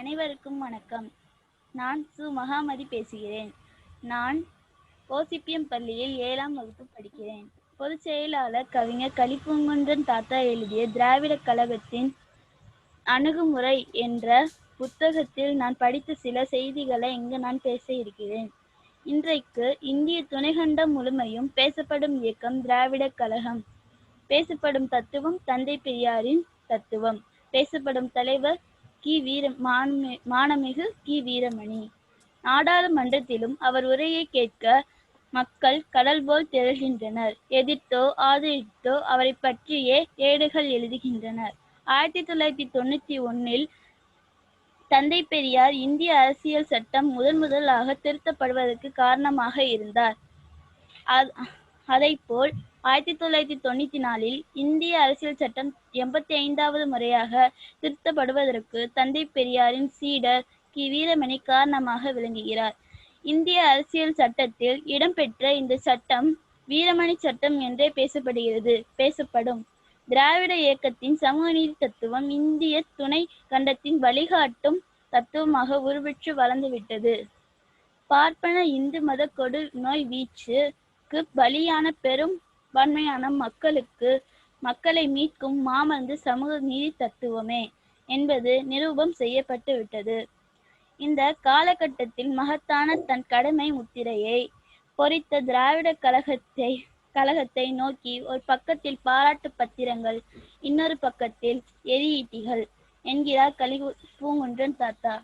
அனைவருக்கும் வணக்கம். நான் சு. மகாமதி பேசுகிறேன். நான் ஓசிபிஎம் பள்ளியில் ஏழாம் வகுப்பு படிக்கிறேன். பொதுச் செயலாளர் கவிஞர் கலிப்பூங்குன்றன் தாத்தா எழுதிய திராவிடக் கழகத்தின் அணுகுமுறை என்ற புத்தகத்தில் நான் படித்த சில செய்திகளை இங்கு நான் பேச இருக்கிறேன். இன்றைக்கு இந்திய துணைகண்டம் முழுமையும் பேசப்படும் இயக்கம் திராவிடக் கழகம். பேசப்படும் தத்துவம் தந்தை பெரியாரின் தத்துவம். பேசப்படும் தலைவர் கி வீர மானமிகு கி வீரமணி. நாடாளுமன்றத்திலும் அவர் உரையை கேட்க மக்கள் கடல் போல் திரள்கின்றனர். எதிர்த்தோ ஆதரித்தோ அவரை பற்றியே ஏடுகள் எழுதுகின்றனர். ஆயிரத்தி தொள்ளாயிரத்தி தொண்ணூத்தி ஒன்னில் தந்தை பெரியார் இந்திய அரசியல் சட்டம் முதன் முதலாக திருத்தப்படுவதற்கு காரணமாக இருந்தார். அதைப்போல் ஆயிரத்தி தொள்ளாயிரத்தி தொண்ணூத்தி நாலில் இந்திய அரசியல் சட்டம் எண்பத்தி ஐந்தாவது முறையாக திருத்தப்படுவதற்கு தந்தை பெரியாரின் சீடர் கி. வீரமணி காரணமாக விளங்குகிறார். இந்திய அரசியல் சட்டத்தில் இடம்பெற்ற இந்த சட்டம் வீரமணி சட்டம் என்றே பேசப்படுகிறது பேசப்படும். திராவிட இயக்கத்தின் சமூக நீதி தத்துவம் இந்திய துணை கண்டத்தின் வழிகாட்டும் தத்துவமாக உருவெற்று வளர்ந்துவிட்டது. பார்ப்பன இந்து மத கொடு நோய் வீச்சு வீச்சுக்கு பலியான பெரும் பான்மையான மக்களுக்கு மக்களை மீட்கும் மாமருந்து சமூக நீதி தத்துவமே என்பது நிரூபம் செய்யப்பட்டு விட்டது. இந்த காலகட்டத்தில் மகத்தான தன் கடமை முத்திரையை பொறித்த திராவிட கழகத்தை கழகத்தை நோக்கி ஒரு பக்கத்தில் பாராட்டு பத்திரங்கள் இன்னொரு பக்கத்தில் எரியீட்டிகள் என்கிறார் கலி பூங்குன்றன் தாத்தா.